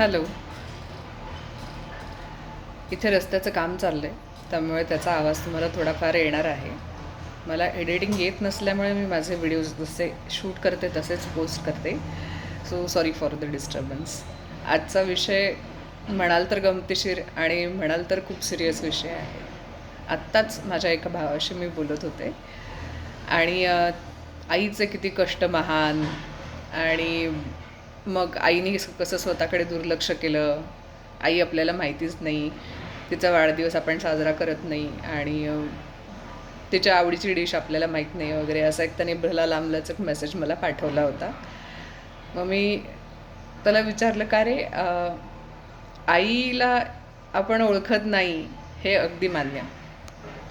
Hello. इथे रस्त्याचं काम चाललं आहे त्यामुळे त्याचा आवाज तुम्हाला थोडाफार येणार आहे. मला एडिटिंग येत नसल्यामुळे मी माझे व्हिडिओज जसे शूट करते तसेच पोस्ट करते. So sorry for the disturbance आजचा विषय म्हणाल तर गमतीशीर आणि म्हणाल तर खूप सिरियस विषय आहे. आत्ताच माझ्या एका भावाशी मी बोलत होते. आणि आईचे किती कष्ट महान आणि मग आईने कसं स्वतःकडे दुर्लक्ष केलं? आई आपल्याला माहितीच नाही. तिचा वाढदिवस आपण साजरा करत नाही आणि तिच्या आवडीची डिश आपल्याला माहीत नाही वगैरे असा एक त्याने भला लांबलाच मेसेज मला पाठवला होता. मग मी त्याला विचारलं का रे आईला आपण ओळखत नाही हे अगदी मान्य.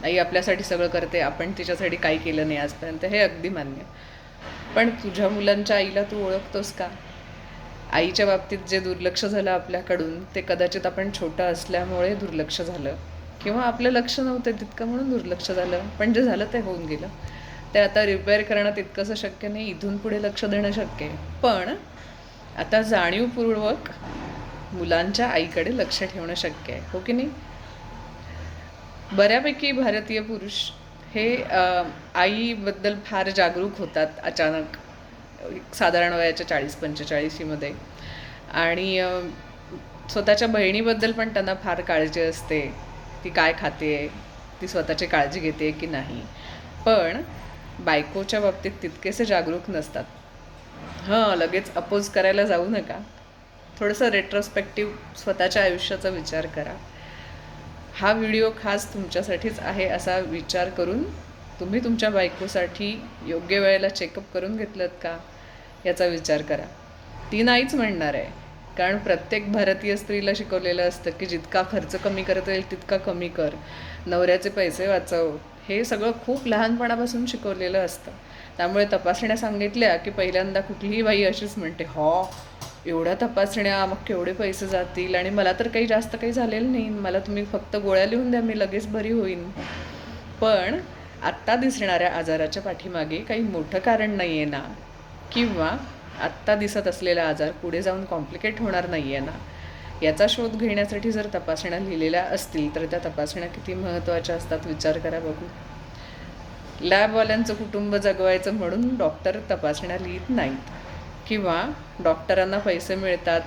आई आपल्यासाठी सगळं करते आपण तिच्यासाठी काही केलं नाही आजपर्यंत हे अगदी मान्य. पण तुझ्या मुलांच्या आईला तू ओळखतोस का? आईच्या बाबतीत जे दुर्लक्ष झालं आपल्याकडून ते कदाचित आपण छोटं असल्यामुळे दुर्लक्ष झालं. किंवा आपलं लक्ष नव्हतं तितकं म्हणून दुर्लक्ष झालं. पण जे झालं ते होऊन गेलं. ते आता रिपेअर करणं तितकंसं शक्य नाही इथून पुढे लक्ष देणं शक्य आहे. पण आता जाणीवपूर्वक मुलांच्या आईकडे लक्ष ठेवणं शक्य आहे. हो की नाही? बऱ्यापैकी भारतीय पुरुष हे आईबद्दल फार जागरूक होतात अचानक. साधारण वयाच्या चाळीस पंचेचाळीशीमध्ये आणि स्वतःच्या बहिणीबद्दल पण त्यांना फार काळजी असते ती काय खाते ती स्वतःची काळजी घेते की नाही. पण बायकोच्या बाबतीत तितकेसे जागरूक नसतात. हां लगेच अपोज करायला जाऊ नका. थोडंसं रेट्रोस्पेक्टिव्ह स्वतःच्या आयुष्याचा विचार करा. हा व्हिडिओ खास तुमच्यासाठीच आहे असा विचार करून तुम्ही तुमच्या बायकोसाठी योग्य वेळेला चेकअप करून घेतलं का? याचा विचार करा. ती नाहीच म्हणणार आहे. कारण प्रत्येक भारतीय स्त्रीला शिकवलेलं असतं की जितका खर्च कमी करता येईल तितका कमी कर. नवऱ्याचे पैसे वाचव. हे सगळं खूप लहानपणापासून शिकवलेलं असतं. त्यामुळे तपासण्या सांगितल्या की पहिल्यांदा कुठलीही बाई अशीच म्हणते हॉ एवढ्या तपासण्या मग केवढे पैसे जातील? आणि मला तर काही जास्त काही झालेलं नाही. मला तुम्ही फक्त गोळ्या लिहून द्या मी लगेच बरी होईन. पण आत्ता दिसणाऱ्या आजाराच्या पाठीमागे काही मोठं कारण नाही आहे ना? किंवा आत्ता दिसत असलेला आजार पुढे जाऊन कॉम्प्लिकेट होणार नाही आहे ना? याचा शोध घेण्यासाठी जर तपासण्या लिहिलेल्या असतील तर त्या तपासण्या किती महत्त्वाच्या असतात विचार करा बघू. लॅबवाल्यांचं कुटुंब जगवायचं म्हणून डॉक्टर तपासण्या लिहित नाहीत. किंवा डॉक्टरांना पैसे मिळतात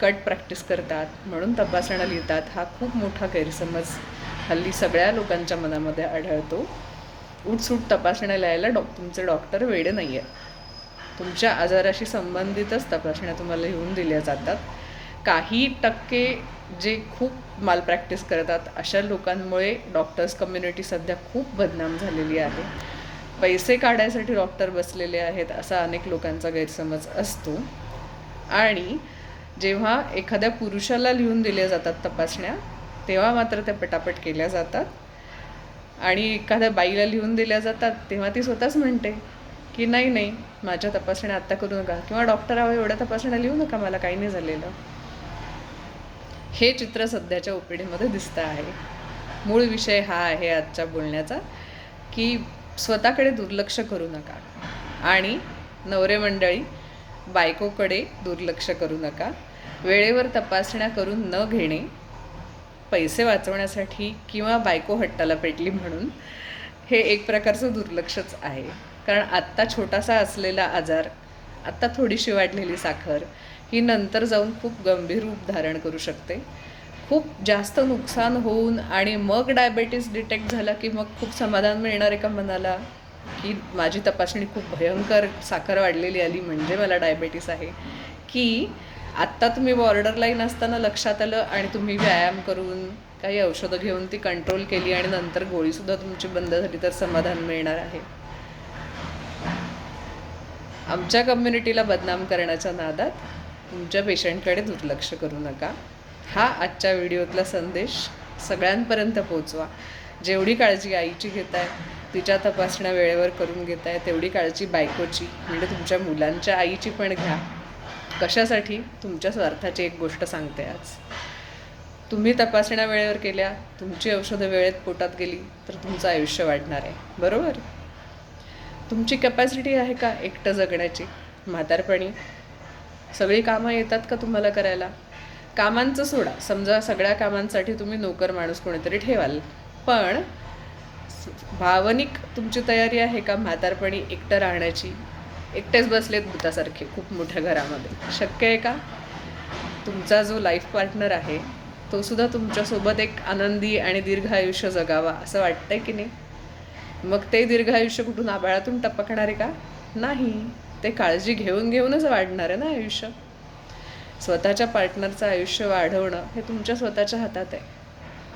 कट प्रॅक्टिस करतात म्हणून तपासण्या लिहितात हा खूप मोठा गैरसमज हल्ली सगळ्या लोकांच्या मनामध्ये आढळतो. उठसूट तपासण्या लिहायला डॉ तुमचे डॉक्टर वेडे नाही आहेत तुमच्या आजाराशी संबंधितच तपासण्या तुम्हाला लिहून दिल्या जातात. काही टक्के जे खूप माल प्रॅक्टिस करतात अशा लोकांमुळे डॉक्टर्स कम्युनिटी सध्या खूप बदनाम झालेली आहे. पैसे काढायसाठी डॉक्टर बसलेले आहेत असा अनेक लोकांचा गैरसमज असतो. आणि जेव्हा एखाद्या पुरुषाला लिहून दिल्या जातात तपासण्या तेव्हा मात्र त्या पटापट केल्या जातात. आणि एखाद्या बाईला लिहून दिल्या जातात तेव्हा ती स्वतःच म्हणते की नाही नाही माझ्या तपासण्या आत्ता करू नका किंवा डॉक्टर हवं एवढ्या तपासण्या लिहू नका मला काही नाही झालेलं. हे चित्र सध्याच्या ओपीडीमध्ये दिसतं आहे. मूळ विषय हा आहे आजच्या बोलण्याचा की स्वतःकडे दुर्लक्ष करू नका आणि नवरे मंडळी बायकोकडे दुर्लक्ष करू नका. वेळेवर तपासण्या करून न घेणे पैसे वाचवण्यासाठी किंवा बायको हट्टाला पेटली म्हणून हे एक प्रकारचं दुर्लक्षच आहे. कारण आत्ता छोटासा असलेला आजार आत्ता थोडीशी वाढलेली साखर ही नंतर जाऊन खूप गंभीर रूप धारण करू शकते. खूप जास्त नुकसान होऊन आणि मग डायबेटीस डिटेक्ट झाला की मग खूप समाधान मिळणार आहे का मनाला की माझी तपासणी खूप भयंकर साखर वाढलेली आली म्हणजे मला डायबेटीस आहे. की आत्ता तुम्ही बॉर्डर लाईन असताना लक्षात आलं आणि तुम्ही व्यायाम करून काही औषधं घेऊन ती कंट्रोल केली आणि नंतर गोळीसुद्धा तुमची बंद झाली तर समाधान मिळणार आहे. आमच्या कम्युनिटीला बदनाम करण्याच्या नादात तुमच्या पेशंटकडे दुर्लक्ष करू नका. हा आजच्या व्हिडिओतला संदेश सगळ्यांपर्यंत पोचवा जेवढी काळजी आईची घेत आहे तिच्या तपासण्या वेळेवर करून घेत आहे तेवढी काळजी बायकोची म्हणजे तुमच्या मुलांच्या आईची पण घ्या. कशासाठी? तुमच्या स्वार्थाची एक गोष्ट सांगते आज. तुम्ही तपासण्या वेळेवर केल्या तुमची औषधं वेळेत पोटात गेली तर तुमचं आयुष्य वाढणार आहे. बरोबर? तुमची कॅपॅसिटी आहे का एकटं जगण्याची? म्हातारपणी? सगळी कामं येतात का तुम्हाला करायला? कामांचं सोडा. समजा सगळ्या कामांसाठी तुम्ही नोकर माणूस कोणीतरी ठेवाल. पण भावनिक तुमची तयारी आहे का म्हातारपणी एकटं राहण्याची? एकटेच बसलेत भूतासारखे खूप मोठ्या घरामध्ये. शक्य आहे का? तुमचा जो लाईफ पार्टनर आहे तो सुद्धा तुमच्यासोबत एक आनंदी आणि दीर्घ आयुष्य जगावा असं वाटतंय की नाही? मग ते दीर्घ आयुष्य कुठून आबाळातून टपकणार आहे का? नाही. ते काळजी घेऊन घेऊनच वाढणार आहे ना आयुष्य? स्वतःच्या पार्टनरचं आयुष्य वाढवणं हे तुमच्या स्वतःच्या हातात आहे.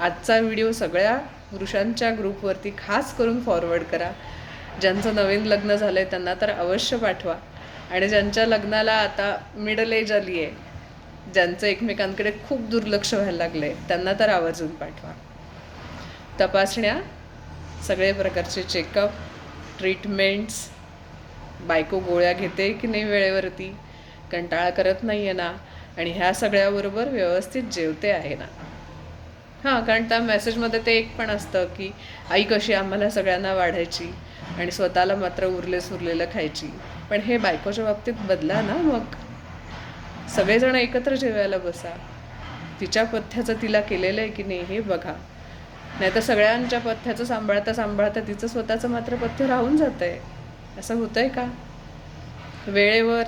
आजचा व्हिडिओ सगळ्या पुरुषांच्या ग्रुपवरती खास करून फॉरवर्ड करा. ज्यांचं नवीन लग्न झालं आहे त्यांना तर अवश्य पाठवा. आणि ज्यांच्या लग्नाला आता मिडल एज आली आहे ज्यांचं एकमेकांकडे खूप दुर्लक्ष व्हायला लागलं आहे त्यांना तर आवर्जून पाठवा. तपासण्या सगळे प्रकारचे चेकअप ट्रीटमेंट्स बायको गोळ्या घेते की नाही वेळेवरती कंटाळा करत नाही आहे ना आणि ह्या सगळ्याबरोबर व्यवस्थित जेवते आहे ना. हां कारण त्या मेसेजमध्ये ते एक पण असतं की आई कशी आम्हाला सगळ्यांना वाढायची. आणि स्वतःला मात्र उरले सुरलेलं खायची. पण हे बायकोच्या बाबतीत बदला ना मग? सगळेजण एकत्र जेवायला बसा. तिच्या पथ्याचं तिला केलेलं आहे की नाही हे बघा. नाही तर सगळ्यांच्या पथ्याचं सांभाळता सांभाळता तिचं स्वतःचं मात्र पथ्य राहून जातं आहे असं होतं आहे का? वेळेवर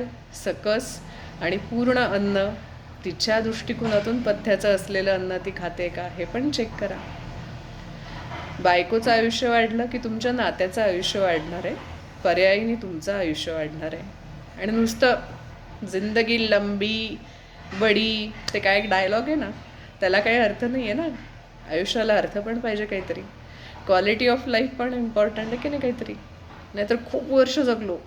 सकस आणि पूर्ण अन्न तिच्या दृष्टिकोनातून पथ्याचं असलेलं अन्न ती खाते का? हे पण चेक करा. बायकोचं आयुष्य वाढलं की तुमच्या नात्याचं आयुष्य वाढणार आहे? पर्यायीने तुमचं आयुष्य वाढणार आहे. आणि नुसतं जिंदगी लंबी बडी ते काय एक डायलॉग आहे ना त्याला काही अर्थ नाही आहे ना. आयुष्याला अर्थ पण पाहिजे काहीतरी. क्वालिटी ऑफ लाईफ पण इम्पॉर्टंट आहे की नाही काहीतरी? नाहीतर खूप वर्ष जगलो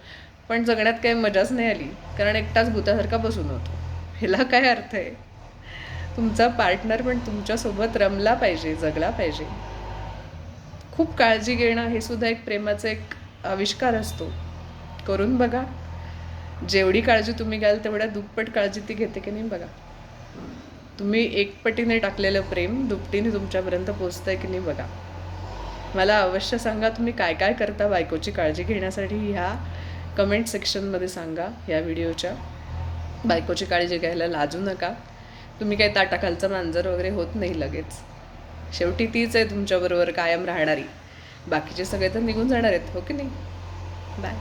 पण जगण्यात काही मजाच नाही आली कारण एकटाच भूतासारखा बसून होतो. ह्याला काय अर्थ आहे? तुमचा पार्टनर पण तुमच्यासोबत रमला पाहिजे जगला पाहिजे. खूप काळजी घेणं हे सुद्धा एक प्रेमाचा एक आविष्कार असतो. करून बघा. जेवढी काळजी तुम्ही घ्याल तेवढ्या दुप्पट काळजी ती घेते की नाही बघा. तुम्ही एकपटीने टाकलेलं प्रेम दुपटीने तुमच्यापर्यंत पोचतं आहे की नाही बघा. मला अवश्य सांगा तुम्ही काय काय करता बायकोची काळजी घेण्यासाठी ह्या कमेंट सेक्शनमध्ये सांगा ह्या व्हिडिओच्या. बायकोची काळजी घ्यायला लाजू नका. तुम्ही काही ताटाखालचं मांजर वगैरे होत नाही लगेच. शेवटी तीच आहे तुमच्याबरोबर कायम राहणारी. बाकीचे सगळे तर निघून जाणार आहेत हो की नाही? बाय